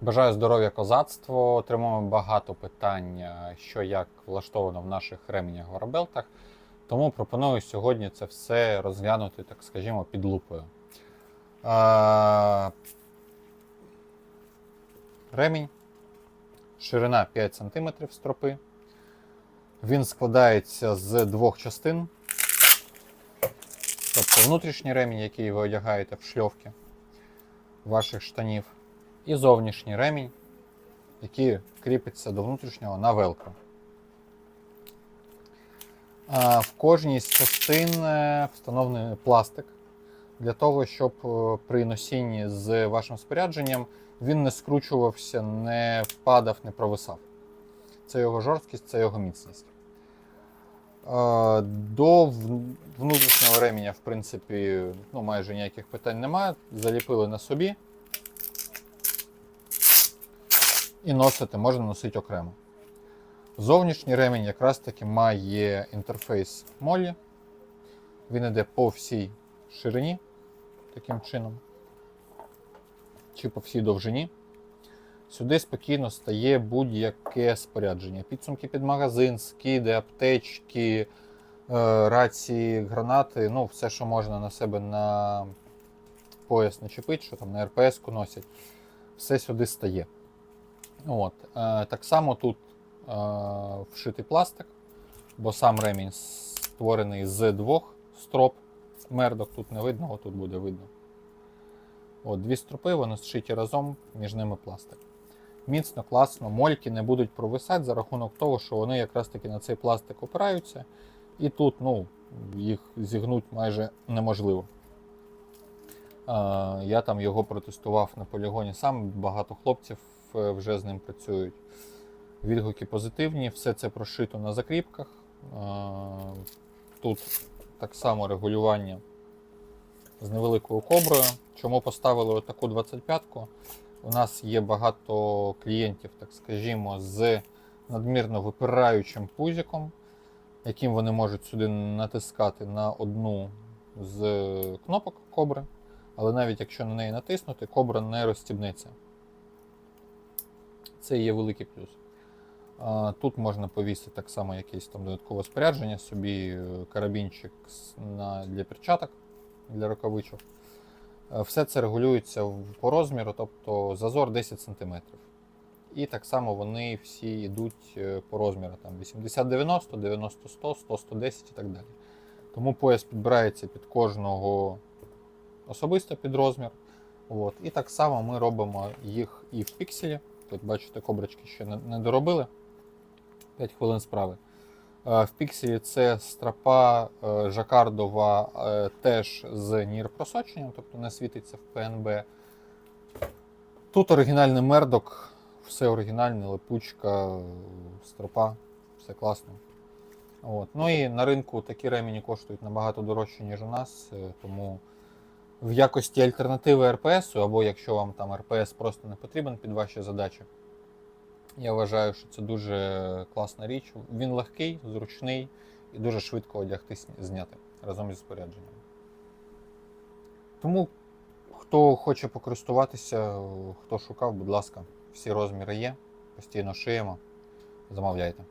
Бажаю здоров'я козацтво. Отримуємо багато питань, е, що як влаштовано в наших ременях варабелтах. Тому пропоную сьогодні це все розглянути, так скажімо, під лупою. Е, Ремінь. Ширина 5 см стропи. Він складається з двох частин. Тобто внутрішній ремінь, який ви одягаєте в шльовки ваших штанів, і зовнішній ремінь, який кріпиться до внутрішнього на велкро. В кожній з частин е, встановлений пластик для того, щоб е, при носінні з вашим спорядженням він не скручувався, не впадав, не провисав. Це його жорсткість, це його міцність. До внутрішнього ременя, в принципі, ну, майже ніяких питань немає. Заліпили на собі. І носити, можна носити окремо. Зовнішній ремінь якраз таки має інтерфейс молі. Він йде по всій ширині, таким чином, чи по всій довжині. Сюди спокійно стає будь-яке спорядження. Підсумки під магазин, скиди, аптечки, е, рації, гранати, ну, все, що можна на себе на пояс начепити, що там на РПС-ку носять, все сюди стає. От. Е, так само тут е, вшитий пластик, бо сам ремінь створений з двох строп. Мердок тут не видно, отут буде видно. От, дві стропи, вони зшиті разом, між ними пластик. Міцно, класно, мольки не будуть провисати за рахунок того, що вони якраз таки на цей пластик опираються, і тут ну, їх зігнути майже неможливо. Е, Я там його протестував на полігоні сам, багато хлопців вже з ним працюють. Відгуки позитивні, все це прошито на закріпках. Е, Тут так само регулювання з невеликою коброю. Чому поставили таку 25-ку? У нас є багато клієнтів, так скажімо, з надмірно випираючим пузиком, яким вони можуть сюди натискати на одну з кнопок кобри. Але навіть якщо на неї натиснути, кобра не розстібнеться. Це є великий плюс. Тут можна повісити так само якесь там додаткове спорядження, собі е, карабінчик на, для перчаток, для рукавичок. Е, Все це регулюється по розміру, тобто зазор 10 см. І так само вони всі йдуть е, по розміру там 80-90, 90-100, 100-110 і так далі. Тому пояс підбирається під кожного особисто під розмір. От. І так само ми робимо їх і в пікселі. Тут бачите, коброчки ще не, доробили. 5 хвилин справи. Е, В пікселі це стропа е, жакардова е, теж з нір просоченням, тобто не світиться в ПНБ. Тут оригінальний мердок, все оригінальне, липучка, стропа, все класно. От. Ну і на ринку такі ремені коштують набагато дорожче, ніж у нас, тому в якості альтернативи РПСу, або якщо вам там РПС просто не потрібен під ваші задачі, я вважаю, що це дуже класна річ. Він легкий, зручний і дуже швидко одягти зняти разом із спорядженням. Тому, хто хоче покористуватися, хто шукав, будь ласка, всі розміри є, постійно шиємо, замовляйте.